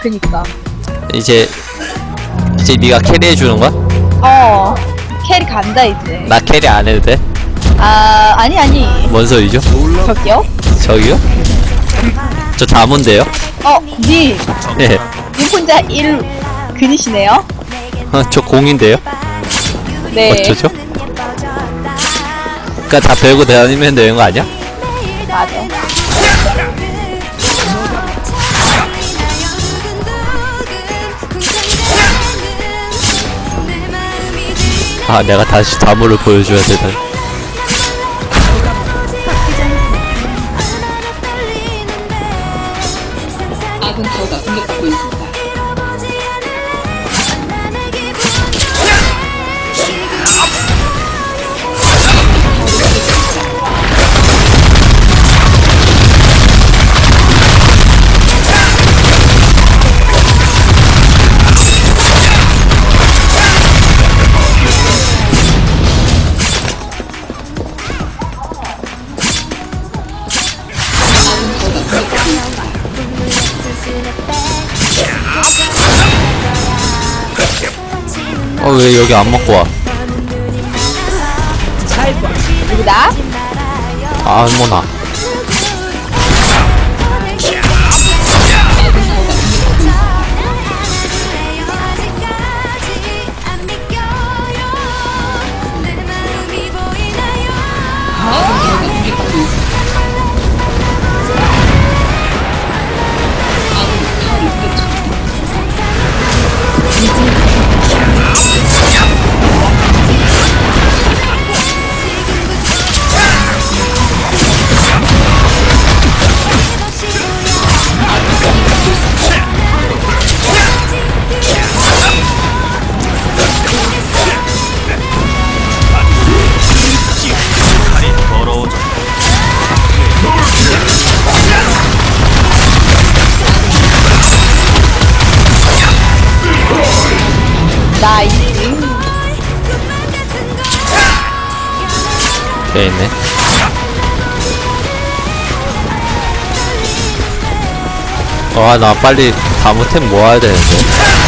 그니까. 이제 이제 네가 캐리해 주는 거야? 어. 캐리 간다 이제. 나 캐리 안 해도 돼? 아 아니 아니. 뭔 소리죠? 저기요? 저기요? 저 다문데요? 어, 니, 예. 니 혼자 일 그니시네요? 어, 저 공인데요? 네. 어쩌죠? 그니까 다 배우고 다니면 되는 거 아니야? 맞아. 아 내가 다시 다물을 보여줘야 되다 어 왜 여기 안 먹고 와? 누구다? 아 뭐나 아 있네. 와 나 빨리 다무템 모아야 되는데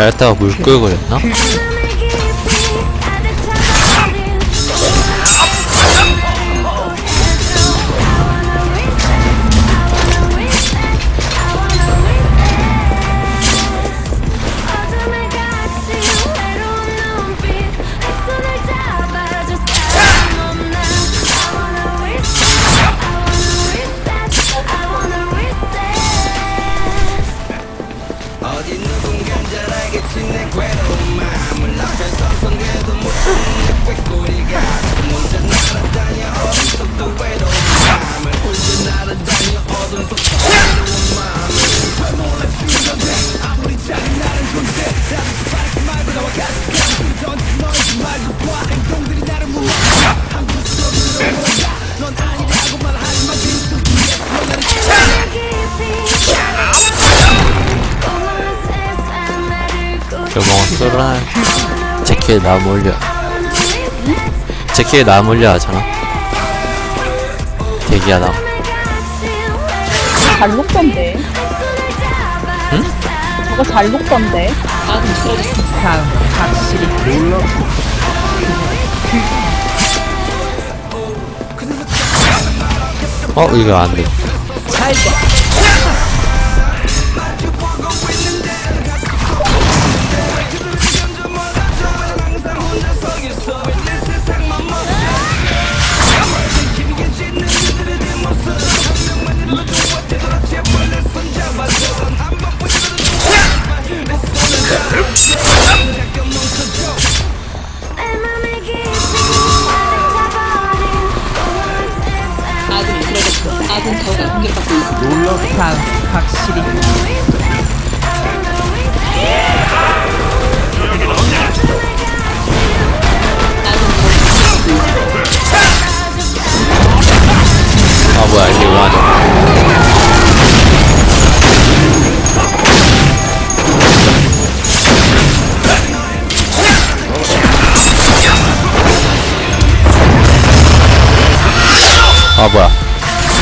나였다가 물 끌고 그랬나? 쏘라 제키에 나 몰려 제키에 나 몰려 하잖아 대기하다 잘 녹던데. 응? 저거 잘 녹던데. 다음, 확실히. 어 이거 안돼 아군 다. 확실히. 아 뭐야 이게 왜 하냐 아 뭐야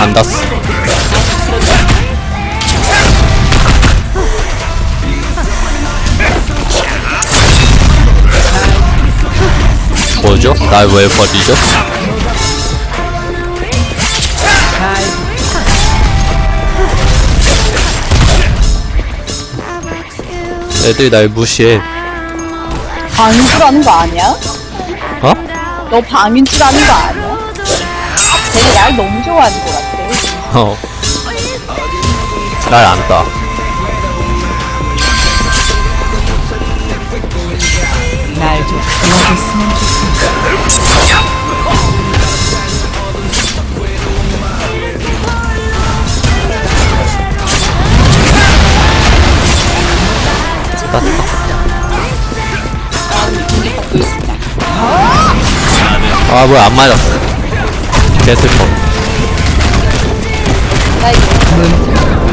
안 닿았어 뭐죠? 날 왜 버리죠? 애들이 날 무시해 방인 줄 아는 거 아니야? 어? 너 방인 줄 아는 거 아니야? 되게 날 너무 좋아하는 것 같아 어. 날 안 따. 날 좀 도와줬으면 좋겠어. 아, 뭐야, 안 맞았어. 개슬퍼.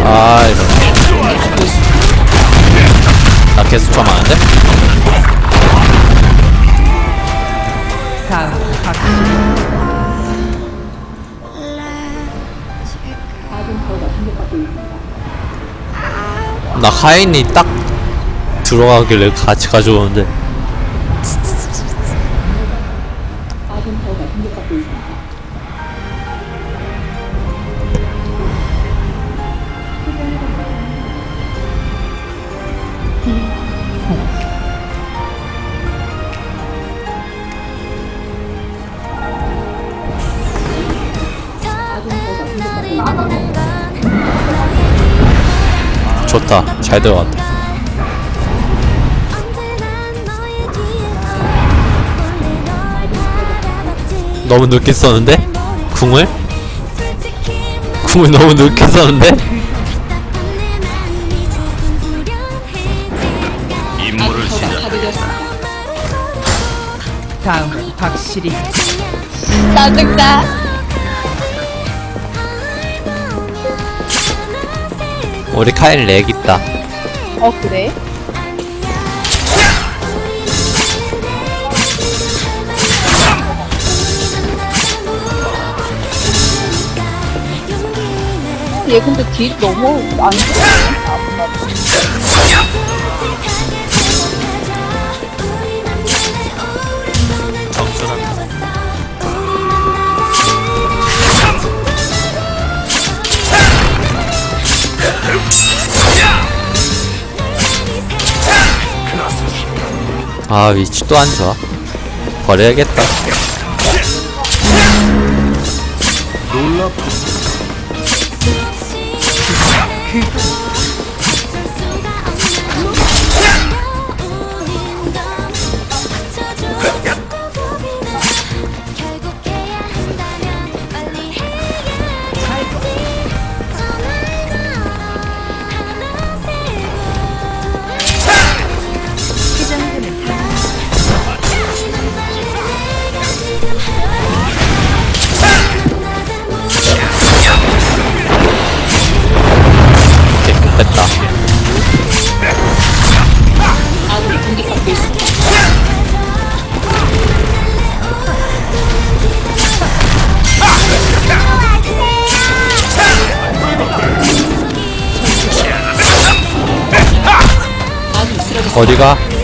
아, 이런. 나 개수 처음 하는데? 나 하인이 딱 들어가길래 같이 가져오는데. 좋다. 잘 들어갔다. 너무 늦게 썼는데? 궁을? 궁을 너무 늦게 썼는데? 아군 타워가 파괴되었습니다. 다음 확실히 짜증나 우리 카인 렉 있다. 어 그래? 얘 근데 딜 너무 안 좋네 아, 위치 또안 좋아. 버려야겠다. 오케이, 어디가?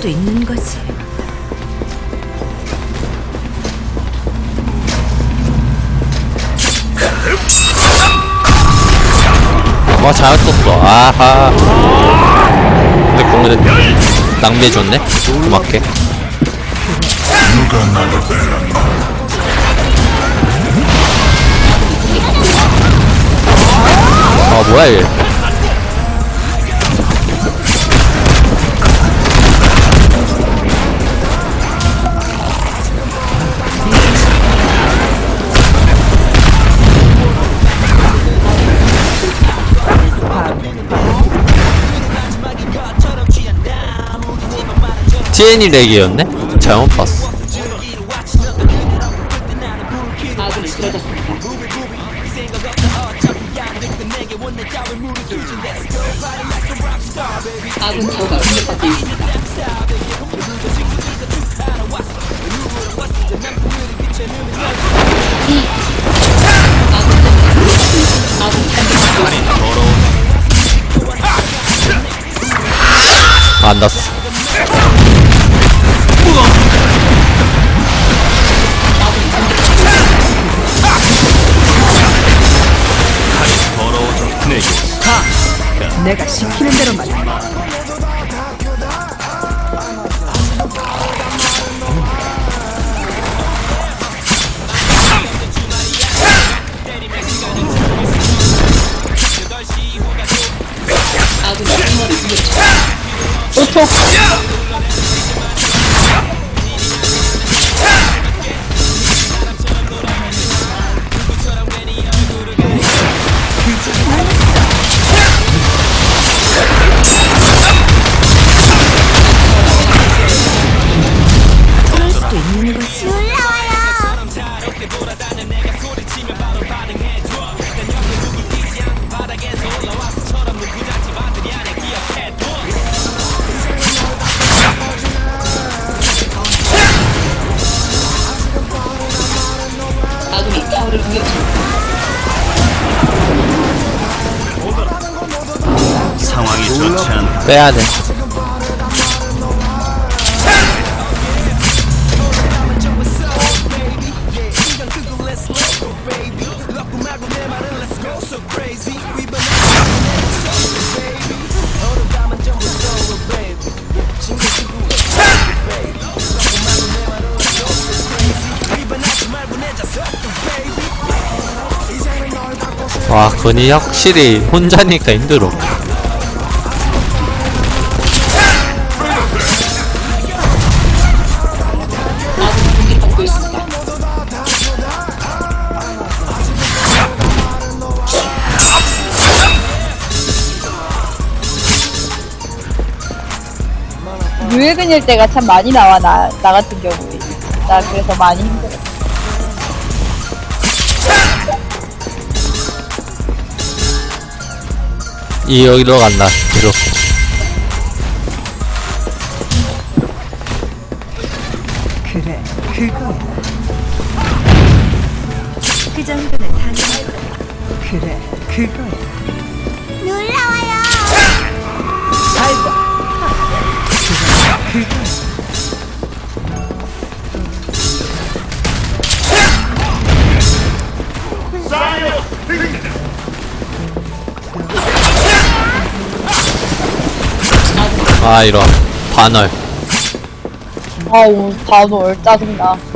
수도 있는 거지. 와, 잘 떴어. 아하. 근데 공을 낭비해줬네? 고맙게. 아, 뭐야, 얘. TN이 렉이었네? 잘못 봤어. 아군 타워가 공격받고 있습니다. 내가 시키는 대로만 해. 아군이 팀원을 공격합니다. 5초. 빼야 돼. 와, 건이 확실히 혼자니까 힘들어. 유해근일 때가 참 많이 나와, 나, 나 같은 경우에. 나 그래서 많이 힘들어. 이 여기로 간다. 뒤로. 그래, 그거야. 그 정도는 거야. 그래, 그거야. 놀라워요. 아이고. 아, 이런. 반월. 아우, 단월 짜증나.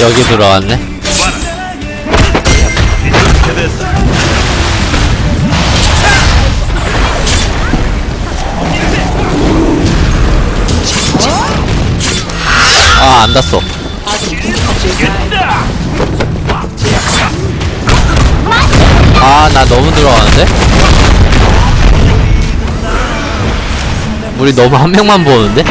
여기 들어왔네. 아, 안 닿았어. 아, 나 너무 들어가는데? 우리 너무 한 명만 보는데?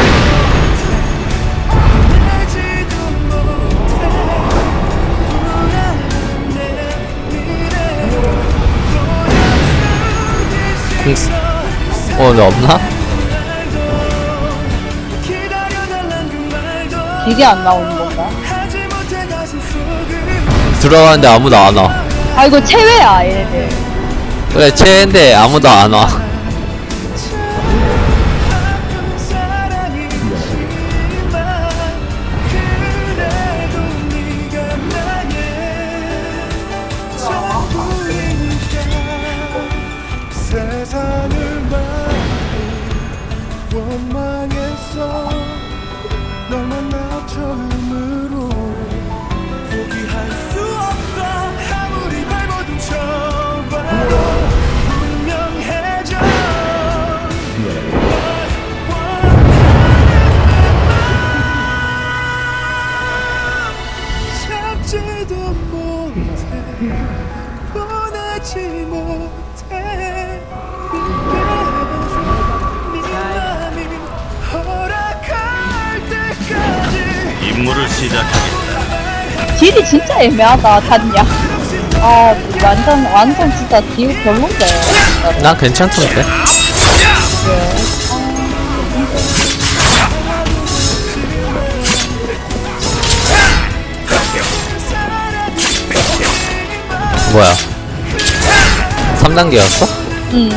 공- 어, 너 없나? 길이 안 나오는 건가? 들어가는데 아무도 안 와. 아, 이거 체외야, 얘네들. 그래, 체인데 아무도 안 와. 애매하다, 닿냐. 아, 완전, 완전 진짜 딜 별론데. 난 괜찮던데? 뭐야? 3단계였어? 응.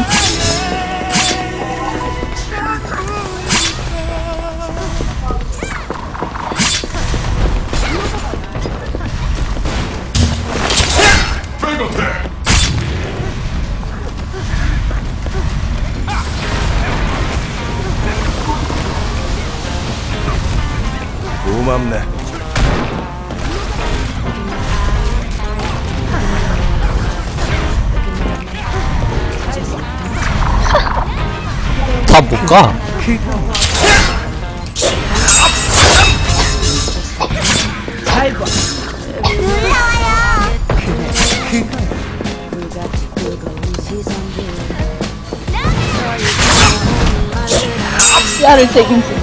가. 시야를 책임질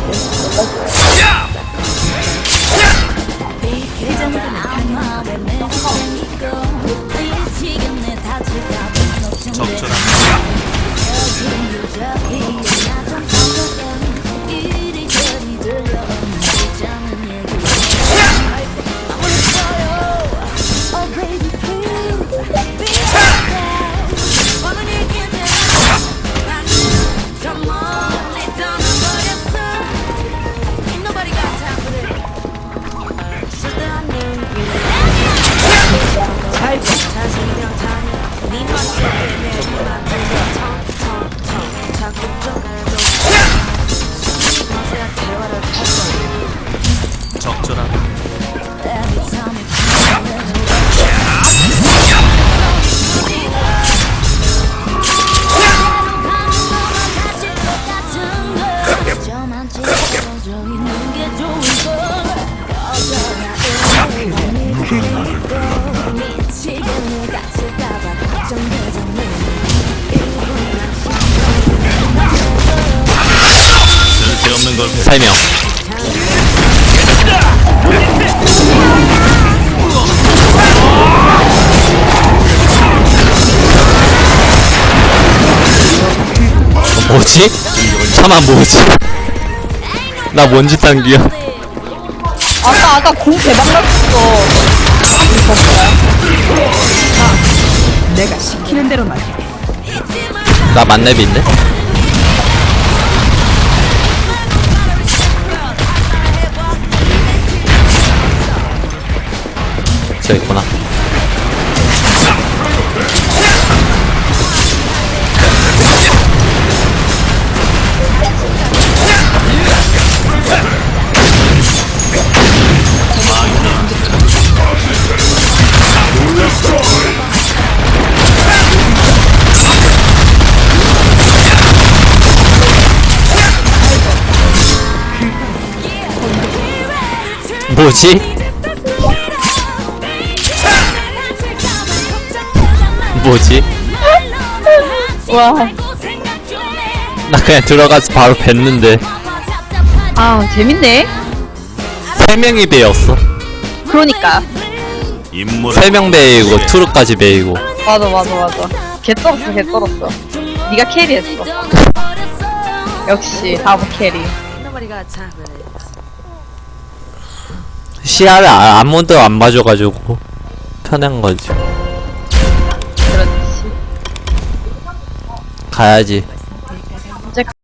설명. 어, 뭐지? 차만 뭐지? 나 뭔지 딴기야. 아까, 아까 공 대박 났어. 내가 시키는 대로만 해. 나 만렙인데? 갇혀 있구나. 뭐지? 뭐지? 와. 나 그냥 들어가서 바로 뵀는데 아, 재밌네. 세 명이 배였어. 그러니까. 임무를 세명 배이고 투르까지 배이고. 맞아, 맞아, 맞아. 개 떨었어, 개 떨었어. 니가 캐리했어. 역시, 다음 캐리. 시야를 아- 아무도 안 봐줘가지고 편한 거지. 가야지.